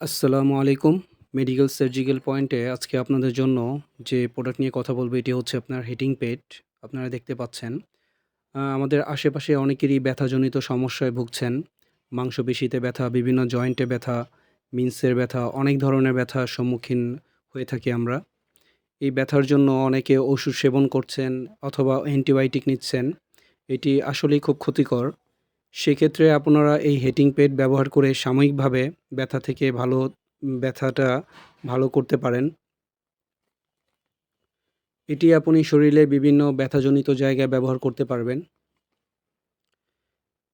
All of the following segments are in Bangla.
আসসালামু আলাইকুম। মেডিকেল সার্জিক্যাল পয়েন্টে আজকে আপনাদের জন্য যে প্রোডাক্ট নিয়ে কথা বলব এটি হচ্ছে আপনার হিটিং পেড। আপনারা দেখতে পাচ্ছেন। আমাদের আশেপাশে অনেকেরই ব্যথাজনিত সমস্যায় ভুগছেন। মাংসপেশিতে ব্যথা, বিভিন্ন জয়েন্টে ব্যথা, মিন্সের ব্যথা, অনেক ধরনের ব্যথার সম্মুখীন হয়ে থাকি আমরা। এই ব্যথার জন্য অনেকে ওষুধ সেবন করছেন অথবা অ্যান্টিবায়োটিক নিচ্ছেন। এটি আসলেই খুব ক্ষতিকর। সেক্ষেত্রে আপনারা এই হেটিং পেড ব্যবহার করে সাময়িকভাবে ব্যথা থেকে ভালো ব্যথাটা ভালো করতে পারেন। এটি আপনি শরীরে বিভিন্ন ব্যথাজনিত জায়গায় ব্যবহার করতে পারবেন।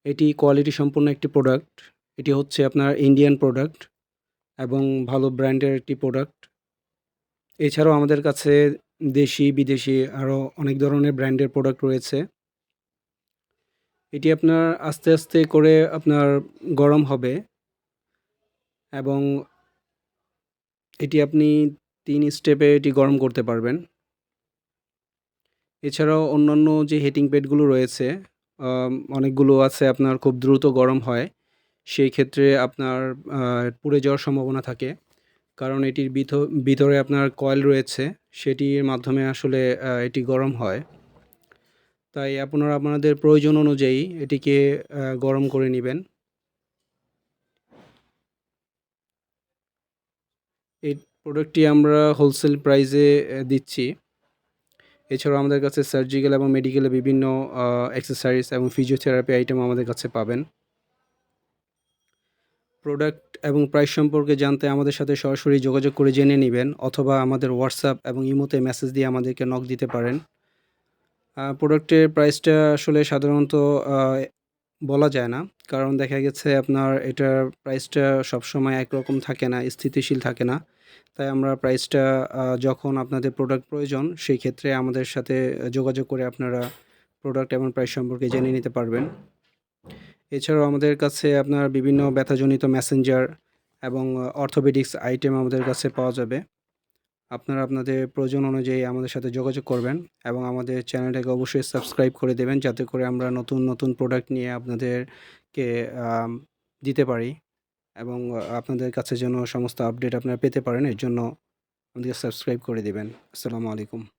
এটি কোয়ালিটি সম্পন্ন একটি প্রোডাক্ট। এটি হচ্ছে আপনার ইন্ডিয়ান প্রোডাক্ট এবং ভালো ব্র্যান্ডের একটি প্রোডাক্ট। এছাড়াও আমাদের কাছে দেশি, বিদেশি আরও অনেক ধরনের ব্র্যান্ডের প্রোডাক্ট রয়েছে। এটি আপনার আস্তে, আস্তে করে আপনার গরম হবে এবং এটি আপনি তিন স্টেপে এটি গরম করতে পারবেন। এছাড়াও অন্যান্য যে হিটিং পেডগুলো রয়েছে অনেকগুলো আছে আপনার খুব দ্রুত গরম হয়। সেই ক্ষেত্রে আপনার পুড়ে যাওয়ার সম্ভাবনা থাকে। কারণ এটির ভিত ভিতরে আপনার কয়েল রয়েছে সেটির মাধ্যমে আসলে এটি গরম হয়। তাই আপনারা আপনাদের প্রয়োজন অনুযায়ী এটিকে গরম করে নেবেন এই প্রোডাক্টটি আমরা হোলসেল প্রাইসে দিচ্ছি। এছাড়াও আমাদের কাছে সার্জিক্যাল এবং মেডিকেলের বিভিন্ন অ্যাক্সেসরিজ এবং ফিজিওথেরাপি আইটেম আমাদের কাছে পাবেন। প্রোডাক্ট এবং প্রাইস সম্পর্কে জানতে আমাদের সাথে সরাসরি যোগাযোগ করে জেনে নিবেন অথবা আমাদের হোয়াটসঅ্যাপ এবং ইমোতে মেসেজ দিয়ে আমাদেরকে নক দিতে পারেন। প্রোডাক্টের প্রাইসটা আসলে সাধারণত বলা যায় না। কারণ দেখা গেছে আপনার এটার প্রাইসটা সবসময় একরকম থাকে না, স্থিতিশীল থাকে না। তাই আমরা প্রাইসটা যখন আপনাদের প্রোডাক্ট প্রয়োজন সেই ক্ষেত্রে আমাদের সাথে যোগাযোগ করে আপনারা প্রোডাক্ট এবং প্রাইস সম্পর্কে জেনে নিতে পারবেন। এছাড়াও আমাদের কাছে আপনার বিভিন্ন ব্যথাজনিত মেসেঞ্জার এবং অর্থোপেডিক্স আইটেম আমাদের কাছে পাওয়া যাবে। আপনারা আপনাদের প্রয়োজন অনুযায়ী আমাদের সাথে যোগাযোগ করবেন এবং আমাদের চ্যানেলটাকে অবশ্যই সাবস্ক্রাইব করে দেবেন যাতে করে আমরা নতুন, নতুন প্রোডাক্ট নিয়ে আপনাদেরকে দিতে পারি এবং আপনাদের কাছে যেন সমস্ত আপডেট আপনারা পেতে পারেন এর জন্য আমাদেরকে সাবস্ক্রাইব করে দেবেন আসসালামু আলাইকুম।